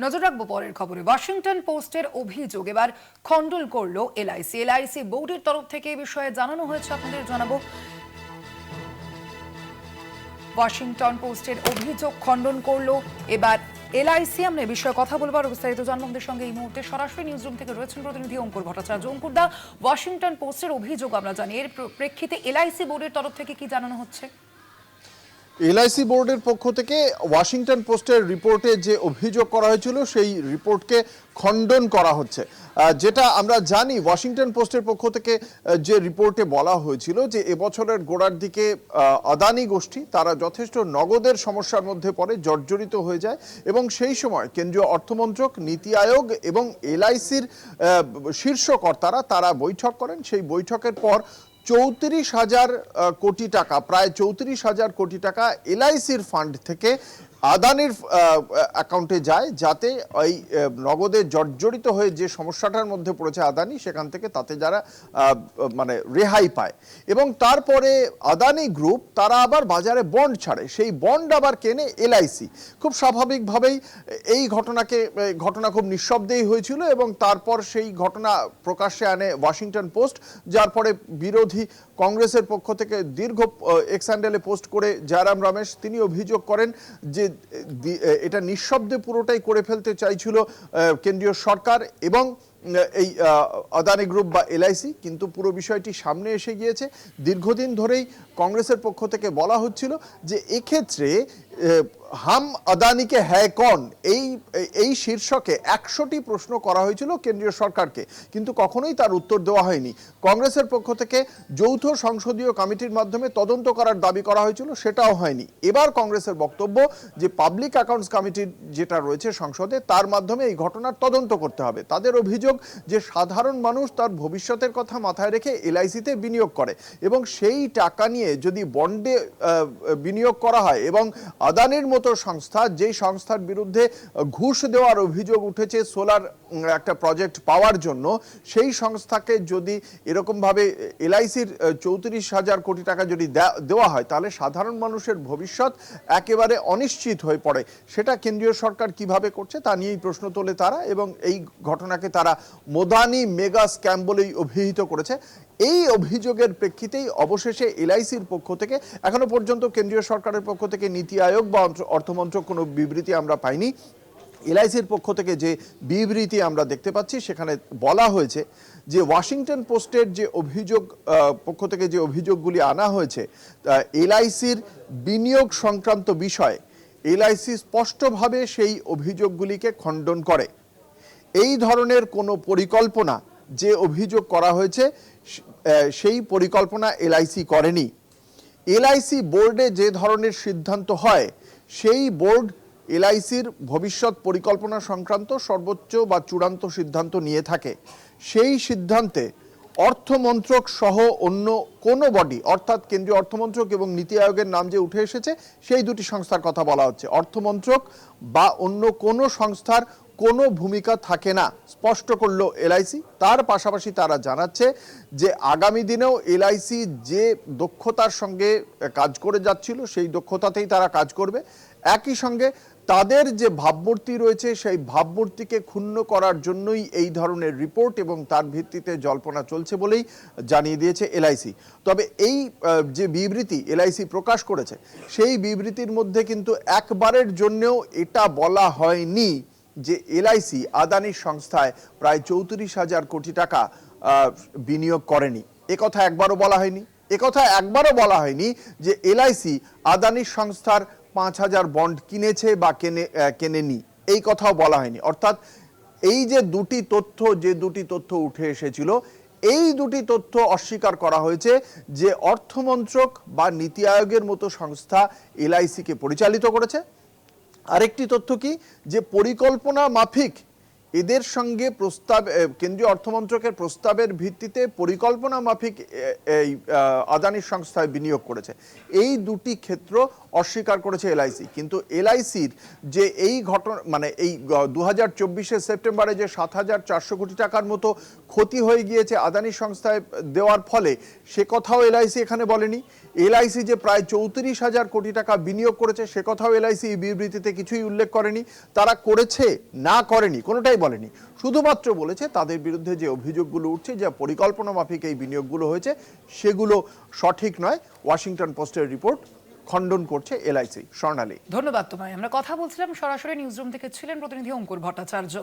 নজর রাখব পরের খবরে। ওয়াশিংটন পোস্টের অভিযোগ, এবার খণ্ডন করল এলআইসি। এলআইসি বোর্ডের তরফ থেকে এই বিষয়ে জানানো হয়েছে, আপনাদের জানাব। ওয়াশিংটন পোস্টের অভিযোগ খণ্ডন করল, এবার এলআইসি। আমরা এ বিষয়ে কথা বলব আর বিস্তারিত জানব। সঙ্গে এই মুহূর্তে সরাসরি নিউজ নিউজরুম থেকে রয়েছেন প্রতিনিধি অঙ্কুর ভট্টাচার্য। অঙ্কুর দা, ওয়াশিংটন পোস্টের অভিযোগ আমরা জানি, এর প্র- প্রেক্ষিতে এলআইসি বোর্ডের তরফ থেকে কি জানানো হচ্ছে? এলআইসি বোর্ডের পক্ষ থেকে ওয়াশিংটন পোস্টের রিপোর্টে যে অভিযোগ করা হয়েছিল, সেই রিপোর্টকে খণ্ডন করা হচ্ছে। যেটা আমরা জানি, ওয়াশিংটন পোস্টের পক্ষ থেকে যে রিপোর্টে বলা হয়েছিল যে এবছরের গোড়ার দিকে আদানি গোষ্ঠী, তারা যথেষ্ট নগদের সমস্যার মধ্যে পড়ে, জর্জরিত হয়ে যায় এবং সেই সময় কেন্দ্রীয় অর্থমন্ত্রক, নীতি আয়োগ এবং এলআইসির শীর্ষ কর্তারা তারা বৈঠক করেন। সেই বৈঠকের পর চৌত্রিশ হাজার কোটি টাকা প্রায় চৌত্রিশ হাজার কোটি টাকা এলআইসির ফান্ড থেকে আদানির অ্যাকাউন্টে যায় যাতে ওই নগদে জর্জরিত হয়ে যে সমস্যাটার মধ্যে পড়েছে আদানি, সেখান থেকে তাতে যারা মানে রেহাই পায়। এবং তারপরে আদানি গ্রুপ তারা আবার বাজারে বন্ড ছাড়ে। সেই বন্ড আবার কেনে এলআইসি খুব স্বাভাবিকভাবেই এই ঘটনাকে ঘটনা খুব নিঃশব্দেই হয়েছিল এবং তারপর সেই ঘটনা প্রকাশ্যে আনে ওয়াশিংটন পোস্ট যার পরে বিরোধী কংগ্রেসের পক্ষ থেকে দীর্ঘ এক্স্যান্ডেলে পোস্ট করে জয়রাম রমেশ তিনি অভিযোগ করেন যে এটা নিঃশব্দে পুরোটাই করে ফেলতে চাইছিল কেন্দ্রীয় সরকার এবং এই আদানি গ্রুপ বা এলআইসি। কিন্তু পুরো বিষয়টি সামনে এসে গিয়েছে। দীর্ঘদিন ধরেই কংগ্রেসের পক্ষ থেকে বলা হচ্ছিল যে এক্ষেত্রে হাম আদানিকে হ্যায় কন? এই এই শীর্ষকে একশোটি প্রশ্ন করা হয়েছিল কেন্দ্রীয় সরকারকে, কিন্তু কখনোই তার উত্তর দেওয়া হয়নি। কংগ্রেসের পক্ষ থেকে যৌথ সংসদীয় কমিটির মাধ্যমে তদন্ত করার দাবি করা হয়েছিল, সেটাও হয়নি। এবার কংগ্রেসের বক্তব্য যে পাবলিক অ্যাকাউন্টস কমিটির যেটা রয়েছে সংসদে, তার মাধ্যমে এই ঘটনার তদন্ত করতে হবে। তাদের অভিযোগ যে সাধারণ মানুষ তার ভবিষ্যতের কথা মাথায় রেখে এলআইসিতে বিনিয়োগ করে এবং সেই টাকা নিয়ে যদি বন্ডে বিনিয়োগ করা হয় এবং আদানির মতো সংস্থা, যেই সংস্থার বিরুদ্ধে ঘুষ দেওয়ার অভিযোগ উঠেছে সোলার একটা প্রজেক্ট পাওয়ার জন্য, সেই সংস্থাকে যদি এরকমভাবে এলআইসির চৌত্রিশ হাজার কোটি টাকা যদি দেওয়া হয়, তাহলে সাধারণ মানুষের ভবিষ্যৎ একেবারে অনিশ্চিত হয়ে পড়ে। সেটা কেন্দ্রীয় সরকার কীভাবে করছে, তা নিয়েই প্রশ্ন তোলে তারা এবং এই ঘটনাকে তারা মোদানি মেগা স্ক্যাম বলেই অভিহিত করেছে। এই অভিযোগের প্রেক্ষিতেই অবশেষে এলআইসির পক্ষ থেকে, এখনও পর্যন্ত কেন্দ্রীয় সরকারের পক্ষ থেকে নীতি আয়োগ বা অর্থমন্ত্রক কোনো বিবৃতি আমরা পাইনি। এলআইসির পক্ষ থেকে যে বিবৃতি আমরা দেখতে পাচ্ছি, সেখানে বলা হয়েছে যে ওয়াশিংটন পোস্টের যে অভিযোগ পক্ষ থেকে যে অভিযোগগুলি আনা হয়েছে এলআইসির বিনিয়োগ সংক্রান্ত বিষয় এলআইসি স্পষ্টভাবে সেই অভিযোগগুলিকে খণ্ডন করে। এই ধরনের কোনো পরিকল্পনা যে অভিযোগ করা হয়েছে সেই পরিকল্পনা এলআইসি করেনি। এলআইসি বোর্ডে যে ধরনের সিদ্ধান্ত হয়, সেই বোর্ড এলআইসির ভবিষ্যৎ পরিকল্পনা সংক্রান্ত সর্বোচ্চ বা চূড়ান্ত সিদ্ধান্ত নিয়ে থাকে। সেই সিদ্ধান্তে অর্থমন্ত্রক সহ অন্য কোনো বডি অর্থাৎ কেন্দ্রীয় অর্থমন্ত্রক এবং নীতি আয়োগের নাম যে উঠে এসেছে, সেই দুটি সংস্থার কথা বলা হচ্ছে। অর্থমন্ত্রক বা অন্য কোনো সংস্থার কোনো ভূমিকা থাকে না, স্পষ্ট করল এলআইসি। তার পাশাপাশি তারা জানাচ্ছে যে আগামী দিনেও এলআইসি যে দক্ষতার সঙ্গে কাজ করে যাচ্ছিল, সেই দক্ষতাতেই তারা কাজ করবে। একই সঙ্গে তাদের যে ভাবমূর্তি রয়েছে, সেই ভাবমূর্তিকে ক্ষুণ্ণ করার জন্যই এই ধরনের রিপোর্ট এবং তার ভিত্তিতে জল্পনা চলছে বলেই জানিয়ে দিয়েছে এলআইসি। তবে এই যে বিবৃতি এলআইসি প্রকাশ করেছে, সেই বিবৃতির মধ্যে কিন্তু একবারের জন্যও এটা বলা হয়নি। যে এলআইসি আদানির সংস্থায় প্রায় চৌত্রিশ হাজার কোটি টাকা বিনিয়োগ করেনি। একথা একবারও বলা হয়নি। একথা একবারও বলা হয়নি যে এলআইসি আদানির সংস্থার পাঁচ হাজার বন্ড কিনেছে বা কেনে কেনেনি। এই কথাও বলা হয়নি। অর্থাৎ এই যে দুটি তথ্য, যে দুটি তথ্য উঠে এসেছিল, এই দুটি তথ্য অস্বীকার করা হয়েছে যে অর্থমন্ত্রক বা নীতি আয়োগের মতো সংস্থা এলআইসিকে পরিচালিত করেছে। আরেকটি তথ্য কি? যে পরিকল্পনা মাফিক এদের সঙ্গে প্রস্তাব কেন্দ্রীয় অর্থমন্ত্রকের প্রস্তাবের ভিত্তিতে পরিকল্পনা মাফিক এই আদানি সংস্থায় বিনিয়োগ করেছে। এই দুটি ক্ষেত্র অস্বীকার করেছে এলআইসি কিন্তু এলআইসির যে এই ঘটনা মানে এই দু হাজার সেপ্টেম্বরে যে সাত হাজার চারশো কোটি টাকার মতো ক্ষতি হয়ে গিয়েছে আদানি সংস্থায় দেওয়ার ফলে, সে কথাও এলআইসি এখানে বলেনি। এলআইসি যে প্রায় চৌত্রিশ হাজার কোটি টাকা বিনিয়োগ করেছে, সে কথাও এলআইসি বিবৃতিতে কিছুই উল্লেখ করেনি। তারা করেছে, না করেনি, কোনোটাই বলেনি। শুধুমাত্র বলেছে তাদের বিরুদ্ধে যে অভিযোগগুলো উঠছে, যা পরিকল্পনা মাফিক এই বিনিয়োগগুলো হয়েছে, সেগুলো সঠিক নয়। ওয়াশিংটন পোস্টের রিপোর্ট খণ্ডন করছে এলআইসি। স্বর্ণালী। ধন্যবাদ তোমায়। আমরা কথা বলছিলাম সরাসরি নিউজরুম থেকে ছিলেন প্রতিনিধি অঙ্কুর ভট্টাচার্য।